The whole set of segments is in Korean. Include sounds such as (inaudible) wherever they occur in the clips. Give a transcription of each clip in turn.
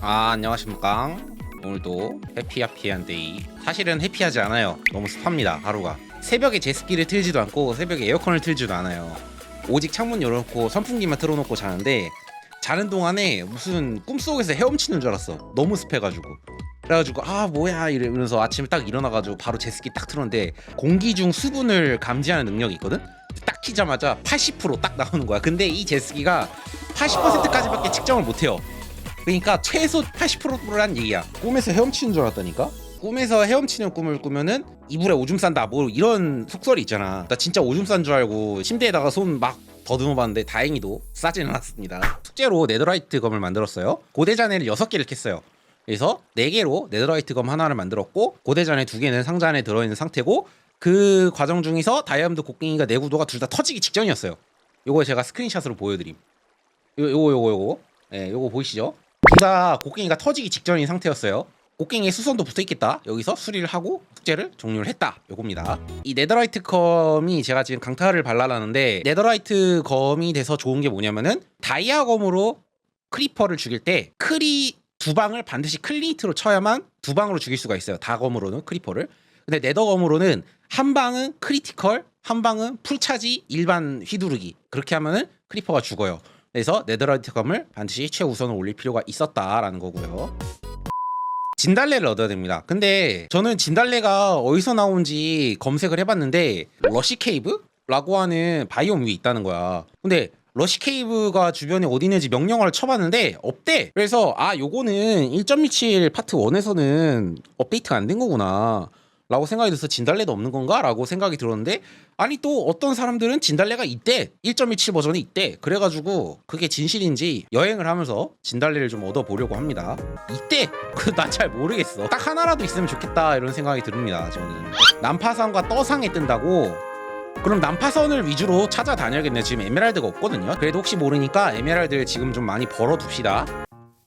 아 안녕하십니까. 오늘도 해피해피한 데이. 사실은 해피하지 않아요. 너무 습합니다 하루가. 새벽에 제습기를 틀지도 않고 새벽에 에어컨을 틀지도 않아요. 오직 창문 열어놓고 선풍기만 틀어놓고 자는데 자는 동안에 무슨 꿈속에서 헤엄치는 줄 알았어. 너무 습해가지고. 그래가지고 아 뭐야 이러면서 아침에 딱 일어나가지고 바로 제습기 딱 틀었는데 공기 중 수분을 감지하는 능력이 있거든? 딱 키자마자 80%딱 나오는 거야. 근데 이 제습기가 80%까지밖에 측정을 못해요 그러니까 최소 80%란 얘기야. 꿈에서 헤엄치는 줄 알았다니까. 꿈에서 헤엄치는 꿈을 꾸면은 이불에 오줌 싼다 뭐 이런 속설이 있잖아. 나 진짜 오줌 싼 줄 알고 침대에다가 손 막 더듬어 봤는데 다행히도 싸지는 않았습니다. 숙제로 네더라이트 검을 만들었어요. 고대잔해를 6개를 캤어요. 그래서 4개로 네더라이트 검 하나를 만들었고 고대잔해 2개는 상자 안에 들어있는 상태고 그 과정 중에서 다이아몬드 곡괭이가 내구도가 둘 다 터지기 직전이었어요. 요거 제가 스크린샷으로 보여드림. 요, 요거 요거 요거 예, 요거 보이시죠? 둘 다 곡괭이가 터지기 직전인 상태였어요. 곡괭이에 수선도 붙어 있겠다. 여기서 수리를 하고 숙제를 종료를 했다. 요겁니다. 이 네더라이트 검이 제가 지금 강타를 발라놨는데 네더라이트 검이 돼서 좋은 게 뭐냐면은 다이아 검으로 크리퍼를 죽일 때 크리 두 방을 반드시 클리트로 쳐야만 두 방으로 죽일 수가 있어요. 다검으로는 크리퍼를. 근데 네더검으로는 한 방은 크리티컬, 한 방은 풀차지 일반 휘두르기. 그렇게 하면은 크리퍼가 죽어요. 그래서 네더라이트 검을 반드시 최우선으로 올릴 필요가 있었다라는 거고요. 진달래를 얻어야 됩니다. 근데 저는 진달래가 어디서 나온지 검색을 해봤는데 러시 케이브라고 하는 바이옴 위에 있다는 거야. 근데 러시 케이브가 주변에 어디 있는지 명령어를 쳐봤는데 없대. 그래서 아 요거는 1.27 파트 1에서는 업데이트가 안 된 거구나. 라고 생각이 들어서 진달래도 없는 건가? 라고 생각이 들었는데 아니 또 어떤 사람들은 진달래가 있대 1.17 버전이 있대 그래가지고 그게 진실인지 여행을 하면서 진달래를 좀 얻어보려고 합니다. 있대 (laughs) 그난 잘 모르겠어. 딱 하나라도 있으면 좋겠다 이런 생각이 듭니다 저는. 난파선과 떠상에 뜬다고? 그럼 난파선을 위주로 찾아다녀야겠네. 지금 에메랄드가 없거든요. 그래도 혹시 모르니까 에메랄드 지금 좀 많이 벌어둡시다.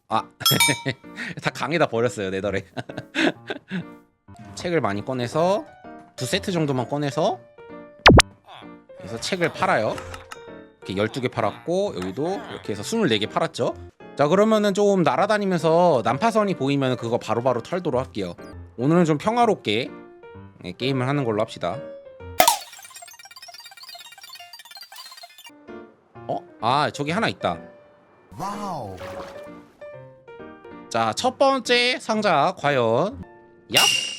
아 (laughs) 다 강에다 버렸어요 네더래 (laughs) 책을 많이 꺼내서 두 세트 정도만 꺼내서 그래서 책을 팔아요. 이렇게 12개 팔았고 여기도 이렇게 해서 24개 팔았죠. 자 그러면은 좀 날아다니면서 난파선이 보이면 그거 바로바로 털도록 할게요. 오늘은 좀 평화롭게 네, 게임을 하는 걸로 합시다. 어? 아 저기 하나 있다. 와우. 자, 첫 번째 상자 과연 얍?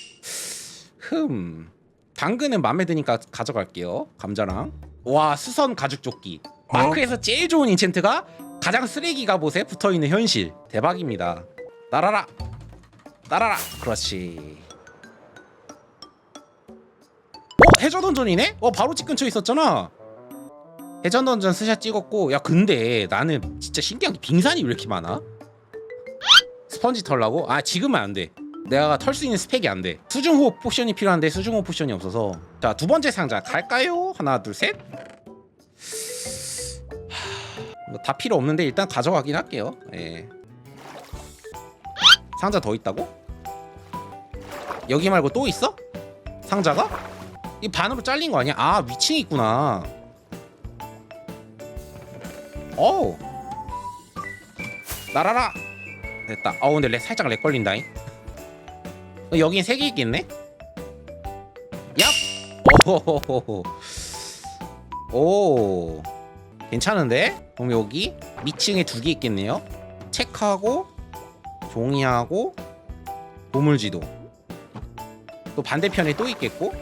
흠. 당근은 마음에 드니까 가져갈게요. 감자랑. 와, 수선 가죽 조끼. 마크에서 제일 좋은 인챈트가 가장 쓰레기 갑옷에 붙어 있는 현실. 대박입니다. 날아라. 날아라. 그렇지. 어, 해저 던전이네? 어, 바로 집 근처에 있었잖아. 해전 던전 스샷 찍었고 야 근데 나는 진짜 신기한 게 빙산이 왜 이렇게 많아? 스펀지 털라고? 아 지금은 안 돼. 내가 털 수 있는 스펙이 안 돼. 수중호흡 포션이 필요한데 수중호흡 포션이 없어서. 자 두 번째 상자 갈까요? 하나 둘 셋. 하, 뭐다 필요 없는데 일단 가져가긴 할게요. 예. 상자 더 있다고? 여기 말고 또 있어? 상자가? 이 반으로 잘린 거 아니야? 아 위층이 있구나. 어우. 날아라. 됐다. 어 근데 렉, 살짝 렉 걸린다잉. 어, 여긴 세개 있겠네. 얍. 오호호호. 오. 괜찮은데? 그럼 여기 밑층에 두 개 있겠네요. 책하고 종이하고 보물지도. 또 반대편에 또 있겠고.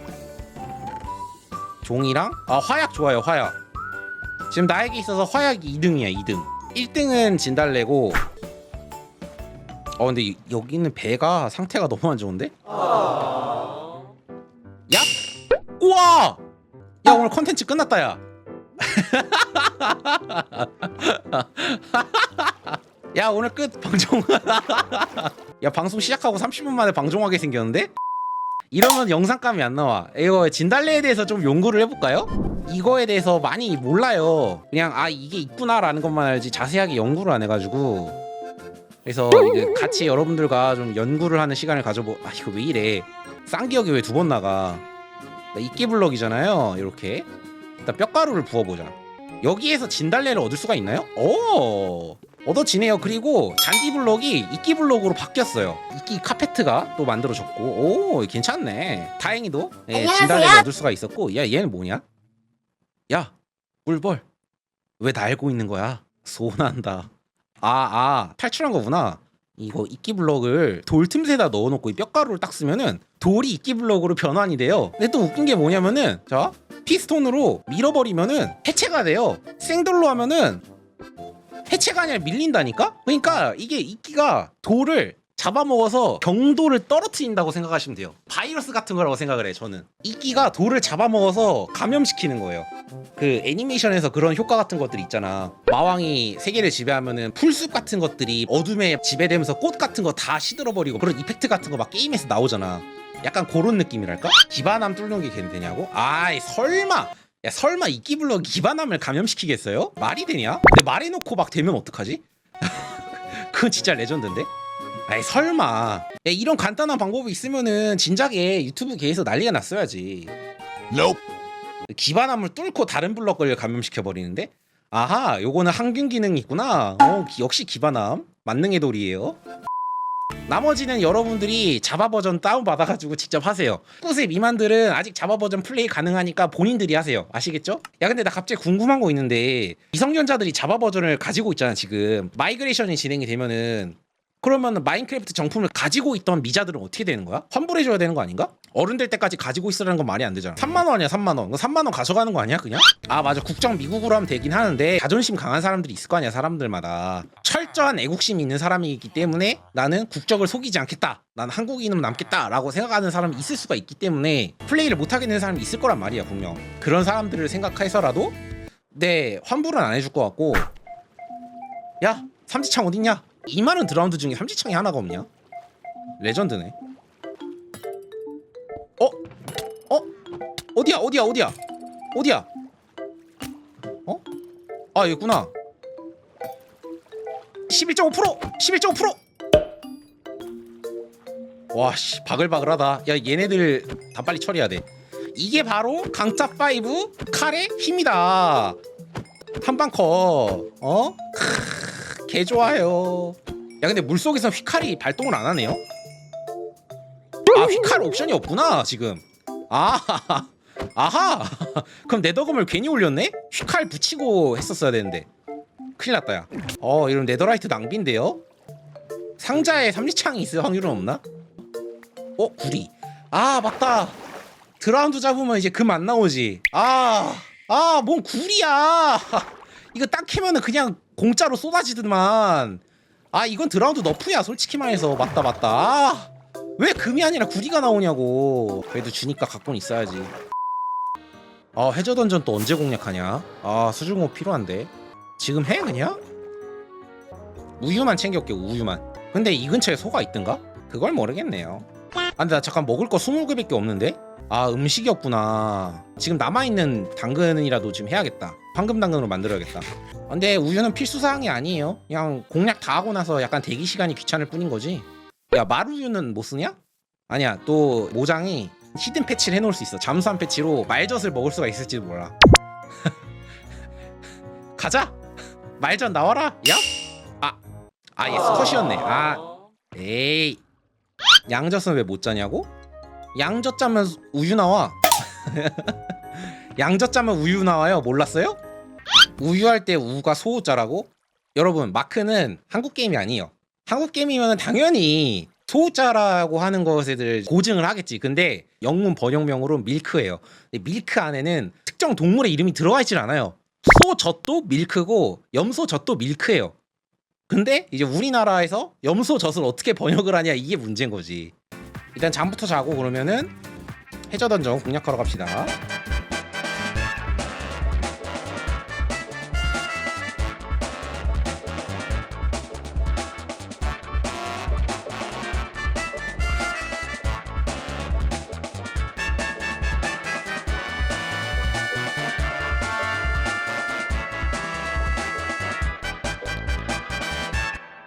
종이랑 아 화약 좋아요 화약. 지금 나에게 있어서 화약이 2등이야 2등. 1등은 진달래고 어 근데 이- 여기 있는 배가 상태가 너무 안 좋은데? 야? 우와! 야 오늘 컨텐츠 끝났다 야. (laughs) 야 오늘 끝 방송. (laughs) 야 방송 시작하고 30분 만에 방송하게 생겼는데? 이러면 영상감이 안 나와. 이거 진달래에 대해서 좀 연구를 해볼까요? 이거에 대해서 많이 몰라요. 그냥 아 이게 있구나라는 것만 알지 자세하게 연구를 안 해가지고 그래서 이게 같이 여러분들과 좀 연구를 하는 시간을 가져보. 아 이거 왜 이래? 쌍기역이 왜 두 번 나가? 나 이끼 블럭이잖아요. 이렇게 일단 뼈가루를 부어보자. 여기에서 진달래를 얻을 수가 있나요? 오, 얻어지네요. 그리고 잔디 블록이 이끼 블록으로 바뀌었어요. 이끼 카페트가 또 만들어졌고, 오 괜찮네. 다행히도 예. 진달래를 얻을 수가 있었고, 야 얘는 뭐냐? 야 꿀벌 왜나 알고 있는 거야? 소원한다. 아, 아, 탈출한 거구나. 이거 이끼 블럭을 돌 틈새에다 넣어놓고 이 뼈가루를 딱 쓰면은 돌이 이끼 블럭으로 변환이 돼요. 근데 또 웃긴 게 뭐냐면은 자 피스톤으로 밀어버리면은 해체가 돼요. 생돌로 하면은 해체가 아니라 밀린다니까? 그러니까 이게 이끼가 돌을 잡아먹어서 경도를 떨어뜨린다고 생각하시면 돼요. 바이러스 같은 거라고 생각을 해 저는. 이끼가 돌을 잡아먹어서 감염시키는 거예요. 그 애니메이션에서 그런 효과 같은 것들 있잖아. 마왕이 세계를 지배하면은 풀숲 같은 것들이 어둠에 지배되면서 꽃 같은 거 다 시들어버리고 그런 이펙트 같은 거 막 게임에서 나오잖아. 약간 그런 느낌이랄까? 기반함 뚫는 게 괜찮냐고? 아이 설마 야 설마 이끼블럭 기반함을 감염시키겠어요? 말이 되냐? 근데 말해놓고 막 되면 어떡하지? (laughs) 그건 진짜 레전드인데? 아이 설마. 야, 이런 간단한 방법이 있으면은 진작에 유튜브 계에서 난리가 났어야지. 기반함을 뚫고 다른 블럭을 감염시켜 버리는데? 아하 요거는 항균 기능이 있구나. 어 기- 역시 기반함. 만능의 돌이에요. 나머지는 여러분들이 자바 버전 다운 받아가지고 직접 하세요. 19세 미만들은 아직 자바 버전 플레이 가능하니까 본인들이 하세요. 아시겠죠? 야 근데 나 갑자기 궁금한 거 있는데 미성년자들이 자바 버전을 가지고 있잖아 지금. 마이그레이션이 진행이 되면은 그러면 마인크래프트 정품을 가지고 있던 미자들은 어떻게 되는 거야? 환불해줘야 되는 거 아닌가? 어른 될 때까지 가지고 있으라는 건 말이 안 되잖아. 3만 원이야 3만 원. 3만 원 가져가는 거 아니야 그냥? 아 맞아. 국정 미국으로 하면 되긴 하는데 자존심 강한 사람들이 있을 거 아니야 사람들마다. 철저한 애국심이 있는 사람이기 때문에 나는 국적을 속이지 않겠다. 난 한국인으로 남겠다 라고 생각하는 사람이 있을 수가 있기 때문에 플레이를 못하게 되는 사람이 있을 거란 말이야 분명. 그런 사람들을 생각해서라도 네 환불은 안 해줄 것 같고. 야 삼지창 어딨냐 2만원 드라운드 중에 삼지창이 하나가 없냐? 레전드네. 어? 어? 어디야? 어디야? 어디야? 어디야? 어? 아 여기구나. 11.5% 11.5% 와씨 바글바글하다. 야 얘네들 다 빨리 처리해야 돼. 이게 바로 강탑 5 칼의 힘이다. 한방커. 어? 크으, 개 좋아요. 야 근데 물 속에서 휘칼이 발동을 안 하네요? 아 휘칼 옵션이 없구나 지금. 아 (laughs) 아하. (laughs) 그럼 네더검을 괜히 올렸네? 휘칼 붙이고 했었어야 되는데. 큰일 났다 야 어 이런 네더라이트 낭비인데요? 상자에 삼지창이 있을 확률은 없나? 어 구리. 아 맞다. 드라운드 잡으면 이제 금 안 나오지. 아 아 뭔 구리야. (laughs) 이거 딱 캐면은 그냥 공짜로 쏟아지더만. 아 이건 드라운드 너프야 솔직히 말해서. 맞다 맞다. 아, 왜 금이 아니라 구리가 나오냐고. 그래도 주니까 갖고는 있어야지. 아 해저 던전 또 언제 공략하냐? 아 수중호 필요한데. 지금 해 그냥? 우유만 챙겨올게 우유만. 근데 이 근처에 소가 있던가? 그걸 모르겠네요. 아 근데 나 잠깐 먹을 거 20개밖에 없는데? 아 음식이 없구나. 지금 남아있는 당근이라도 지금 해야겠다 황금 당근으로 만들어야겠다 근데 우유는 필수 사항이 아니에요. 그냥 공략 다 하고 나서 약간 대기 시간이 귀찮을 뿐인 거지. 야 마루유는 못 쓰냐? 아니야 또 모장이 히든 패치를 해놓을 수 있어. 잠수함 패치로 말젓을 먹을 수가 있을지도 몰라. (laughs) 가자. 말젓 나와라. 야? 아, 아 얘 스컷이었네. 아, 에이. 양젓은 왜못 짜냐고? 양젓 짜면 우유 나와. (laughs) 양젓 짜면 우유 나와요. 몰랐어요? 우유할 때 우가 소우자라고? 여러분 마크는 한국 게임이 아니에요. 한국 게임이면 당연히 소우자라고 하는 것에들 고증을 하겠지. 근데 영문 번역명으로 밀크예요. 밀크 안에는 특정 동물의 이름이 들어가 있질 않아요. 소젖도 밀크고 염소젖도 밀크예요. 근데 이제 우리나라에서 염소젖을 어떻게 번역을 하냐 이게 문제인 거지. 일단 잠부터 자고 그러면은 해저 던전 공략하러 갑시다.